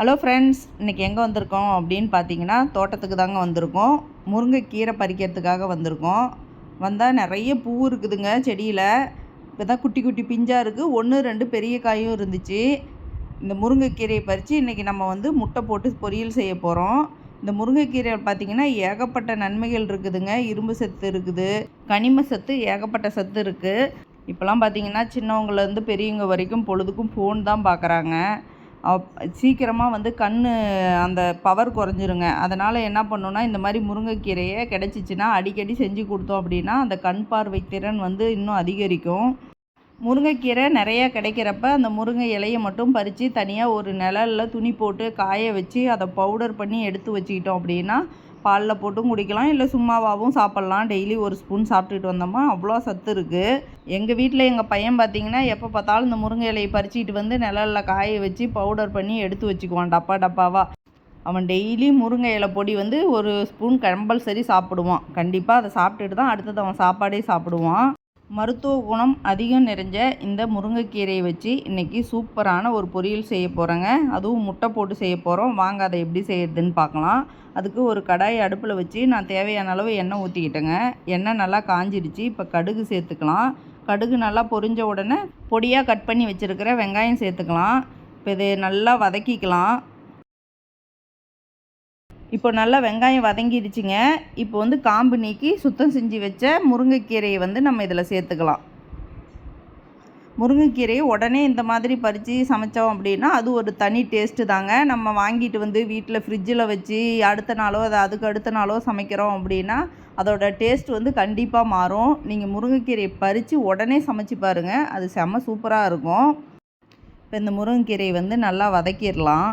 Hello friends இன்றைக்கி எங்கே வந்திருக்கோம் அப்படின்னு பார்த்தீங்கன்னா தோட்டத்துக்கு தாங்க வந்திருக்கோம். முருங்கைக்கீரை பறிக்கிறதுக்காக வந்திருக்கோம். வந்தால் நிறைய பூ இருக்குதுங்க செடியில். இப்போ தான் குட்டி குட்டி பிஞ்சாக இருக்குது ஒன்று ரெண்டு பெரிய காயும் இருந்துச்சு. இந்த முருங்கைக்கீரையை பறித்து இன்றைக்கி நம்ம வந்து முட்டை போட்டு பொரியல் செய்ய போகிறோம் இந்த முருங்கைக்கீரை பார்த்திங்கன்னா ஏகப்பட்ட நன்மைகள் இருக்குதுங்க. இரும்பு சத்து இருக்குது. கனிம சத்து ஏகப்பட்ட சத்து இருக்குது இப்போலாம் பார்த்திங்கன்னா சின்னவங்கலேருந்து பெரியவங்க வரைக்கும் பொழுதுக்கும் ஃபோன் தான் பார்க்குறாங்க சீக்கிரமாக வந்து கண் அந்த பவர் குறைஞ்சிருங்க. அதனால் என்ன பண்ணுன்னா இந்த மாதிரி முருங்கைக்கீரையை கிடச்சிச்சின்னா அடிக்கடி செஞ்சு கொடுத்தோம் அப்படின்னா அந்த கண் பார்வை திறன் வந்து இன்னும் அதிகரிக்கும். முருங்கைக்கீரை நிறையா கிடைக்கிறப்ப அந்த முருங்கை இலையை மட்டும் பறித்து தனியாக ஒரு நிழலில் துணி போட்டு காய வச்சு அதை பவுடர் பண்ணி எடுத்து வச்சுக்கிட்டோம் அப்படின்னா பாலில் போட்டும் குடிக்கலாம் இல்லை சும்மாவாகவும் சாப்பிட்லாம். டெய்லி ஒரு ஸ்பூன் சாப்பிட்டுட்டு வந்தோமா அவ்வளோ சத்து இருக்குது எங்கள் வீட்டில் எங்கள் பையன் பார்த்திங்கன்னா எப்போ பார்த்தாலும் இந்த முருங்கை இலையை பறிச்சிட்டு வந்து நிழலில் காய வச்சு பவுடர் பண்ணி எடுத்து வச்சுக்குவான் டப்பா டப்பாவாக அவன் டெய்லி முருங்கை இலை பொடி வந்து ஒரு ஸ்பூன் கம்பல்சரி சாப்பிடுவான். கண்டிப்பாக அதை சாப்பிட்டுட்டு தான் அடுத்தது அவன் சாப்பாடே சாப்பிடுவான். மருத்துவ குணம் அதிகம் நிறைஞ்ச இந்த முருங்கைக்கீரையை வச்சு இன்றைக்கி சூப்பரான ஒரு பொரியல் செய்ய போகிறேங்க அதுவும் முட்டை போட்டு செய்ய போகிறோம் வாங்க அதை எப்படி செய்யறதுன்னு பார்க்கலாம். அதுக்கு ஒரு கடாய் அடுப்பில் வச்சு நான் தேவையான அளவு எண்ணெய் ஊற்றிக்கிட்டேங்க எண்ணெய் நல்லா காஞ்சிடுச்சு. இப்போ கடுகு சேர்த்துக்கலாம். கடுகு நல்லா பொரிஞ்ச உடனே பொடியாக கட் பண்ணி வச்சுருக்கிற வெங்காயம் சேர்த்துக்கலாம். இப்போ இதை நல்லா வதக்கிக்கலாம். இப்போ நல்லா வெங்காயம் வதங்கிடுச்சிங்க. இப்போ வந்து காம்பு நீக்கி சுத்தம் செஞ்சு வச்ச முருங்கைக்கீரையை வந்து நம்ம இதில் சேர்த்துக்கலாம். முருங்கைக்கீரையை உடனே இந்த மாதிரி பறித்து சமைச்சோம் அப்படின்னா அது ஒரு தனி டேஸ்ட்டு தாங்க. நம்ம வாங்கிட்டு வந்து வீட்டில் ஃப்ரிட்ஜில் வச்சு அடுத்த நாளோ அதை அதுக்கு அடுத்த நாளோ சமைக்கிறோம் அப்படின்னா அதோட டேஸ்ட் வந்து கண்டிப்பாக மாறும். நீங்கள் முருங்கைக்கீரையை பறித்து உடனே சமைச்சு பாருங்கள் அது செம்ம சூப்பராக இருக்கும். இப்போ இந்த முருங்கைக்கீரையை வந்து நல்லா வதக்கிடலாம்.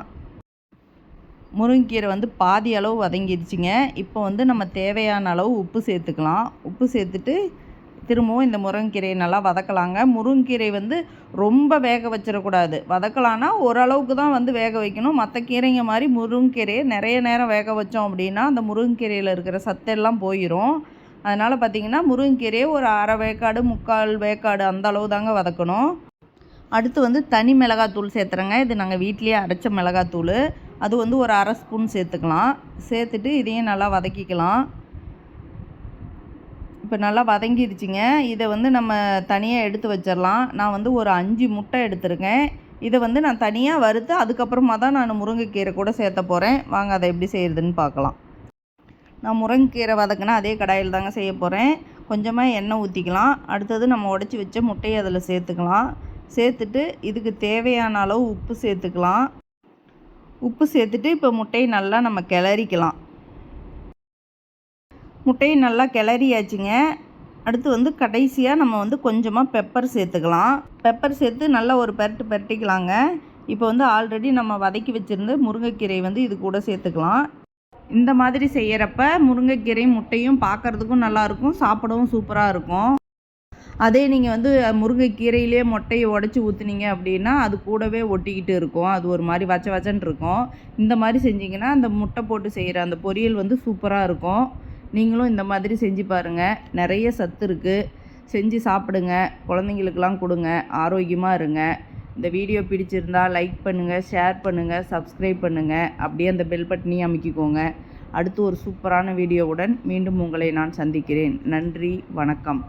முருங்கைக்கீரை வந்து பாதி அளவு வதங்கிடுச்சிங்க. இப்போ வந்து நம்ம தேவையான அளவு உப்பு சேர்த்துக்கலாம். உப்பு சேர்த்துட்டு திரும்பவும் இந்த முருங்கைக்கீரையை நல்லா வதக்கலாங்க. முருங்கைக்கீரை வந்து ரொம்ப வேக வச்சிடக்கூடாது. வதக்கலான்னா ஓரளவுக்கு தான் வந்து வேக வைக்கணும். மற்ற கீரைங்க மாதிரி முருங்கைக்கீரையை நிறைய நேரம் வேக வச்சோம் அப்படின்னா அந்த முருங்கைக்கீரையில் இருக்கிற சத்தெல்லாம் போயிடும் அதனால் பார்த்திங்கன்னா முருங்கைக்கீரையை ஒரு அரை வேக்காடு முக்கால் வேக்காடு அந்த அளவு தாங்க வதக்கணும். அடுத்து வந்து தனி மிளகாத்தூள் சேர்த்துறேங்க. இது நாங்கள் வீட்லேயே அரைச்ச மிளகாத்தூள். அது வந்து ஒரு அரை ஸ்பூன் சேர்த்துக்கலாம். சேர்த்துட்டு இதையும் நல்லா வதக்கிக்கலாம். இப்போ நல்லா வதங்கிடுச்சிங்க. இதை வந்து நம்ம தனியாக எடுத்து வச்சிடலாம் நான் வந்து ஒரு அஞ்சு முட்டை எடுத்துருக்கேன். இதை வந்து நான் தனியாக வறுத்து அதுக்கப்புறமா தான் நான் முருங்கைக்கீரை கூட சேர்த்த போகிறேன் வாங்க அதை எப்படி செய்கிறதுன்னு பார்க்கலாம். நான் முருங்கைக்கீரை வதக்கினா அதே கடாயில் தாங்க செய்ய போகிறேன் கொஞ்சமாக எண்ணெய் ஊற்றிக்கலாம் அடுத்தது நம்ம உடச்சி வச்ச முட்டையை அதில் சேர்த்துக்கலாம். சேர்த்துட்டு இதுக்கு தேவையான அளவு உப்பு சேர்த்துக்கலாம். உப்பு சேர்த்துட்டு இப்போ முட்டையை நல்லா நம்ம கிளறிக்கலாம். முட்டையை நல்லா கிளறியாச்சுங்க. அடுத்து வந்து கடைசியாக நம்ம வந்து கொஞ்சமாக பெப்பர் சேர்த்துக்கலாம். பெப்பர் சேர்த்து நல்லா ஒரு பெரட்டு பெரட்டிக்கலாங்க. இப்போ வந்து ஆல்ரெடி நம்ம வதக்கி வச்சுருந்து முருங்கைக்கீரை வந்து இது கூட சேர்த்துக்கலாம். இந்த மாதிரி செய்கிறப்ப முருங்கைக்கீரையும் முட்டையும் பார்க்குறதுக்கும் நல்லாயிருக்கும் சாப்பிடவும் சூப்பராக இருக்கும். அதே நீங்கள் வந்து முருங்கைக்கீரையிலே மொட்டையை உடச்சி ஊற்றுனீங்க அப்படின்னா அது கூடவே ஒட்டிக்கிட்டு இருக்கும். அது ஒரு மாதிரி வச்ச வச்சன்னு இருக்கும். இந்த மாதிரி செஞ்சிங்கன்னா அந்த முட்டை போட்டு செய்கிற அந்த பொரியல் வந்து சூப்பராக இருக்கும். நீங்களும் இந்த மாதிரி செஞ்சு பாருங்கள் நிறைய சத்து இருக்குது செஞ்சு சாப்பிடுங்க. குழந்தைங்களுக்கெல்லாம் கொடுங்க. ஆரோக்கியமாக இருங்க. இந்த வீடியோ பிடிச்சிருந்தா லைக் பண்ணுங்கள் ஷேர் பண்ணுங்கள் சப்ஸ்கிரைப் பண்ணுங்கள் அப்படியே அந்த பெல் பட்டனையும் அமைக்கிக்கோங்க. அடுத்து ஒரு சூப்பரான வீடியோவுடன் மீண்டும் உங்களை நான் சந்திக்கிறேன். நன்றி வணக்கம்.